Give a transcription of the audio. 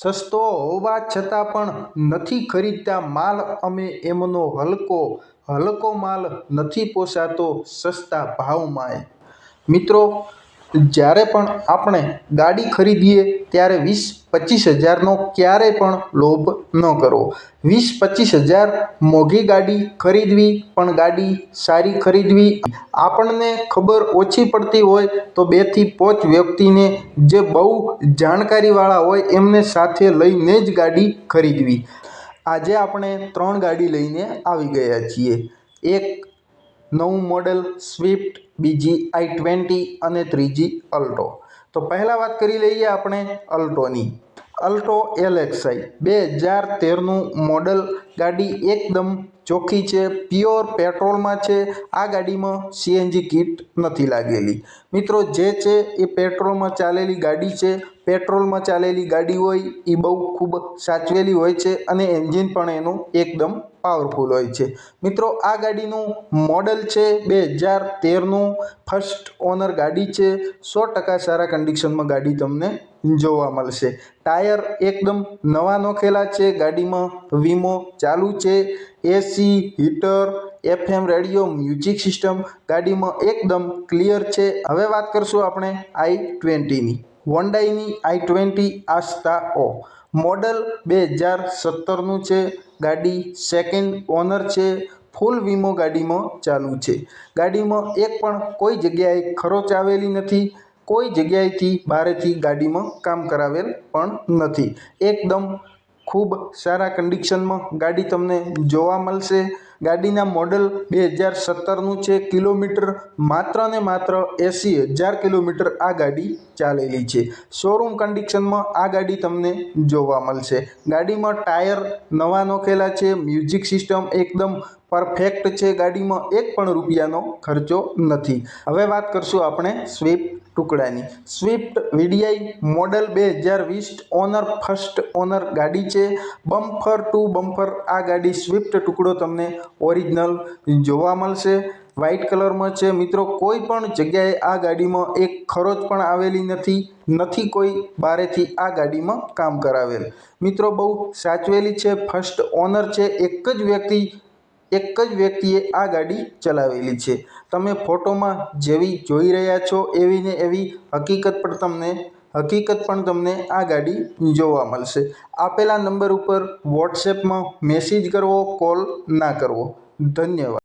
સસ્તો હોવા છતાં પણ નથી ખરીદતા માલ, અમે એમનો હલકો હલકો માલ નથી પોસાતો સસ્તા ભાવમાંય. મિત્રો જ્યારે પણ આપણે ગાડી ખરીદીએ ત્યારે વીસ પચીસ હજારનો ક્યારેય પણ લોભ ન કરવો. વીસ પચીસ હજાર મોંઘી ગાડી ખરીદવી, પણ ગાડી સારી ખરીદવી આપણને ખબર ઓછી પડતી હોય તો બેથી પાંચ વ્યક્તિને જે બહુ જાણકારીવાળા હોય એમને સાથે લઈને જ ગાડી ખરીદવી. આજે આપણે ત્રણ ગાડી લઈને આવી ગયા છીએ. એક નવું મોડલ સ્વિફ્ટ, બીજી આઈ ટ્વેન્ટી અને ત્રીજી અલ્ટો. તો પહેલાં વાત કરી લઈએ આપણે અલ્ટોની. અલ્ટો એલ એક્સઆઈ બે હજાર તેરનું મોડલ ગાડી એકદમ ચોખ્ખી છે પ્યોર પેટ્રોલમાં છે. આ ગાડીમાં સીએનજી કીટ નથી લાગેલી. મિત્રો, જે છે એ પેટ્રોલમાં ચાલેલી ગાડી છે. પેટ્રોલમાં ચાલેલી ગાડી હોય એ બહુ ખૂબ સાચવેલી હોય છે અને એન્જિન પણ એનું એકદમ પાવરફુલ હોય છે. મિત્રો, આ ગાડીનું મોડલ છે બે હજાર તેરનું. ફર્સ્ટ ઓનર ગાડી છે. સો ટકા સારા કન્ડિશનમાં ગાડી તમને જોવા મળશે. ટાયર એકદમ નવા નોખેલા છે. ગાડીમાં વીમો ચાલુ છે. AC, heater, FM, radio, music system ગાડીમાં એકદમ ક્લિયર છે. હવે વાત કરશું આપણે આઈ ટ્વેન્ટીની. હોન્ડાઈની આઈ ટ્વેન્ટી આસ્તા ઓ. મોડલ બે હજાર સત્તરનું છે. ગાડી સેકન્ડ ઓનર છે. ફૂલ વીમો ગાડીમાં ચાલુ છે. ગાડીમાં એક પણ કોઈ જગ્યાએ ખરોચ આવેલી નથી. કોઈ જગ્યાએથી બહારેથી ગાડીમાં કામ કરાવેલ પણ નથી. એકદમ ખૂબ સારા કન્ડિશનમાં ગાડી તમને જોવા મળશે. ગાડીના મોડલ બે હજાર સત્તરનું છે, કિલોમીટર માત્ર ને માત્ર એંસી હજાર કિલોમીટર આ ગાડી ચાલેલી છે. શોરૂમ કન્ડિશનમાં આ ગાડી તમને જોવા મળશે. ગાડીમાં ટાયર નવા નોખેલા છે મ્યુઝિક સિસ્ટમ એકદમ પરફેક્ટ છે, ગાડીમાં એક પણ રૂપિયાનો ખર્ચો નથી. હવે વાત કરશું આપણે સ્વિફ્ટ ટુકડાની. સ્વિફ્ટ વીડીઆઈ મોડલ બે હજાર વીસ ઓનર ફર્સ્ટ ઓનર ગાડી છે. બમ્ફર ટુ બમ્ફર આ ગાડી સ્વિફ્ટ ટુકડો તમને ઓરિજિનલ જોવા મળશે. વ્હાઇટ કલરમાં છે. મિત્રો, કોઈ પણ જગ્યાએ આ ગાડીમાં એક ખરોચ પણ આવેલી નથી. નથી કોઈ બારેથી આ ગાડીમાં કામ કરાવેલ. મિત્રો, બહુ સાચવેલી છે. ફર્સ્ટ ઓનર છે. એક જ વ્યક્તિ એક જ વ્યક્તિએ આ ગાડી ચલાવેલી છે. તમે ફોટોમાં જેવી જોઈ રહ્યા છો એવી ને એવી હકીકત પણ તમને, હકીકત પણ તમને આ ગાડી જોવા મળશે. આપેલા નંબર ઉપર વોટ્સએપમાં મેસેજ કરવો કોલ ના કરવો. ધન્યવાદ.